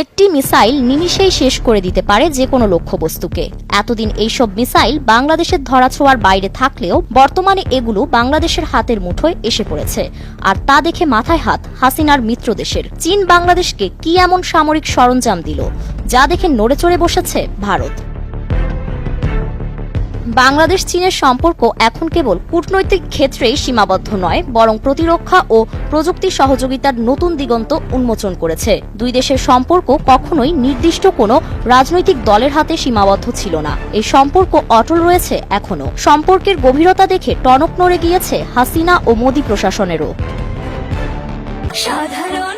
একটি মিসাইল নিমিষেই শেষ করে দিতে পারে যে কোনো লক্ষ্যবস্তুকে। এতদিন এইসব মিসাইল বাংলাদেশের ধরাছোঁয়ার বাইরে থাকলেও বর্তমানে এগুলো বাংলাদেশের হাতের মুঠোয় এসে পড়েছে। আর তা দেখে মাথায় হাত হাসিনার মিত্র দেশের। চীন বাংলাদেশকে কি এমন সামরিক সরঞ্জাম দিল, যা দেখে নড়ে চড়ে বসেছে ভারত? বাংলাদেশ, চীনের সম্পর্ক এখন কেবল কূটনৈতিক ক্ষেত্রেই সীমাবদ্ধ নয়, বরং প্রতিরক্ষা ও প্রযুক্তি সহযোগিতার নতুন দিগন্ত উন্মোচন করেছে। দুই দেশের সম্পর্ক কখনোই নির্দিষ্ট কোনো রাজনৈতিক দলের হাতে সীমাবদ্ধ ছিল না। এই সম্পর্ক অটল রয়েছে এখনও। সম্পর্কের গভীরতা দেখে টনক নড়ে গিয়েছে হাসিনা ও মোদী প্রশাসনেরও। সাধারণ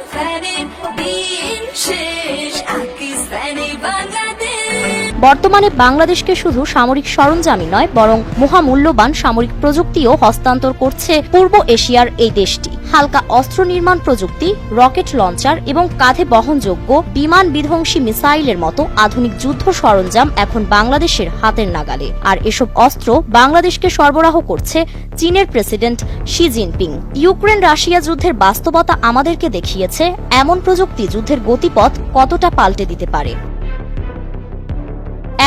বর্তমানে বাংলাদেশকে শুধু সামরিক সরঞ্জামই নয়, বরং মহামূল্যবান সামরিক প্রযুক্তিও হস্তান্তর করছে পূর্ব এশিয়ার এই দেশটি। হালকা অস্ত্র নির্মাণ প্রযুক্তি, রকেট লঞ্চার এবং কাঁধে বহনযোগ্য বিমান বিধ্বংসী মিসাইলের মতো আধুনিক যুদ্ধ সরঞ্জাম এখন বাংলাদেশের হাতের নাগালে। আর এসব অস্ত্র বাংলাদেশকে সরবরাহ করছে চীনের president Xi Jinping. Ukraine Russia যুদ্ধের বাস্তবতা আমাদেরকে দেখিয়েছে, এমন প্রযুক্তি যুদ্ধের গতিপথ কতটা পাল্টে দিতে পারে?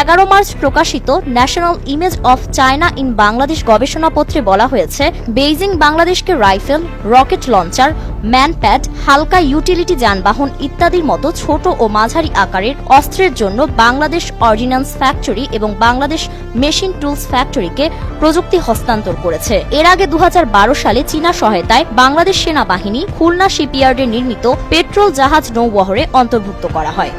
এগারো মার্চ প্রকাশিত national image of China in Bangladesh গবেষণাপত্রে বলা হয়েছে, বেইজিং বাংলাদেশকে রাইফেল, রকেট লঞ্চার, ম্যানপ্যাড, হালকা ইউটিলিটি যানবাহন ইত্যাদির মতো ছোট ও মাঝারি আকারের অস্ত্রের জন্য বাংলাদেশ অর্ডিন্যান্স ফ্যাক্টরি এবং বাংলাদেশ মেশিন টুলস ফ্যাক্টরিকে প্রযুক্তি হস্তান্তর করেছে। এর আগে দু হাজার বারো সালে চীনা সহায়তায় বাংলাদেশ সেনাবাহিনী খুলনা শিপইয়ার্ডে নির্মিত পেট্রোল জাহাজ নৌবহরে অন্তর্ভুক্ত করা হয়।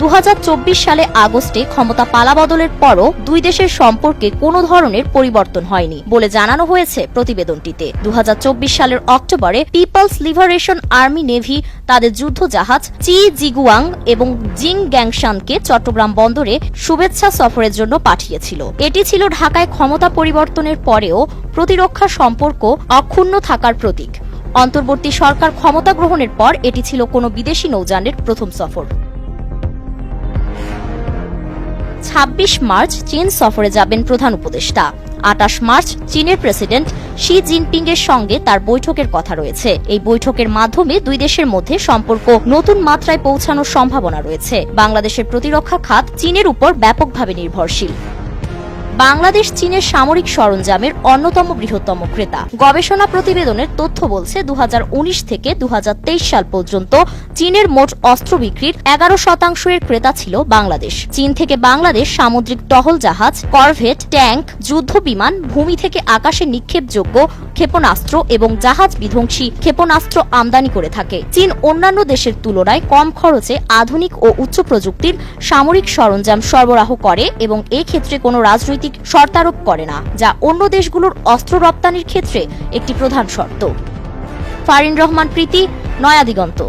দু হাজার চব্বিশ সালে আগস্টে ক্ষমতা পালাবদলের পরও দুই দেশের সম্পর্কে কোনো ধরনের পরিবর্তন হয়নি বলে জানানো হয়েছে প্রতিবেদনটিতে। দু হাজার চব্বিশ সালের অক্টোবরে পিপলস লিভারেশন আর্মি নেভি, তাদের যুদ্ধ জাহাজ চি জিগুয়াং এবং জিং গ্যাংশানকে চট্টগ্রাম বন্দরে শুভেচ্ছা সফরের জন্য পাঠিয়েছিল। এটি ছিল ঢাকায় ক্ষমতা পরিবর্তনের পরেও প্রতিরক্ষা সম্পর্ক অক্ষুণ্ণ থাকার প্রতীক। অন্তর্বর্তী সরকার ক্ষমতা গ্রহণের পর এটি ছিল কোনো বিদেশি নৌযানের প্রথম সফর। ছাব্বিশ মার্চ চীন সফরে যাবেন প্রধান উপদেষ্টা। আটাশ মার্চ চীনের প্রেসিডেন্ট শি জিনপিং এর সঙ্গে তার বৈঠকের কথা রয়েছে। এই বৈঠকের মাধ্যমে দুই দেশের মধ্যে সম্পর্ক নতুন মাত্রায় পৌঁছানোর সম্ভাবনা রয়েছে। বাংলাদেশের প্রতিরক্ষা খাত চীনের উপর ব্যাপকভাবে নির্ভরশীল। বাংলাদেশ, চীনের সামরিক সরঞ্জামের অন্যতম বৃহত্তম ক্রেতা। গবেষণা প্রতিবেদনের তথ্য বলছে দু হাজার উনিশ থেকে দু হাজার তেইশ সাল পর্যন্ত চীনের মোট অস্ত্র বিক্রির এগারো শতাংশের ক্রেতা ছিল বাংলাদেশ। চীন থেকে বাংলাদেশ সামুদ্রিক টহল জাহাজ, করভেট ট্যাঙ্ক যুদ্ধ বিমান ভূমি থেকে আকাশে নিক্ষেপযোগ্য ক্ষেপণাস্ত্র এবং জাহাজ বিধ্বংসী ক্ষেপণাস্ত্র আমদানি করে থাকে। চীন অন্যান্য দেশের তুলনায় কম খরচে আধুনিক ও উচ্চ প্রযুক্তির সামরিক সরঞ্জাম সরবরাহ করে এবং ক্ষেত্রে কোনো রাজনৈতিক শর্তারোপ করে না, যা অন্য দেশগুলোর অস্ত্র রপ্তানির ক্ষেত্রে একটি প্রধান শর্ত। ফারিন রহমান, প্রীতি, নয়া দিগন্ত।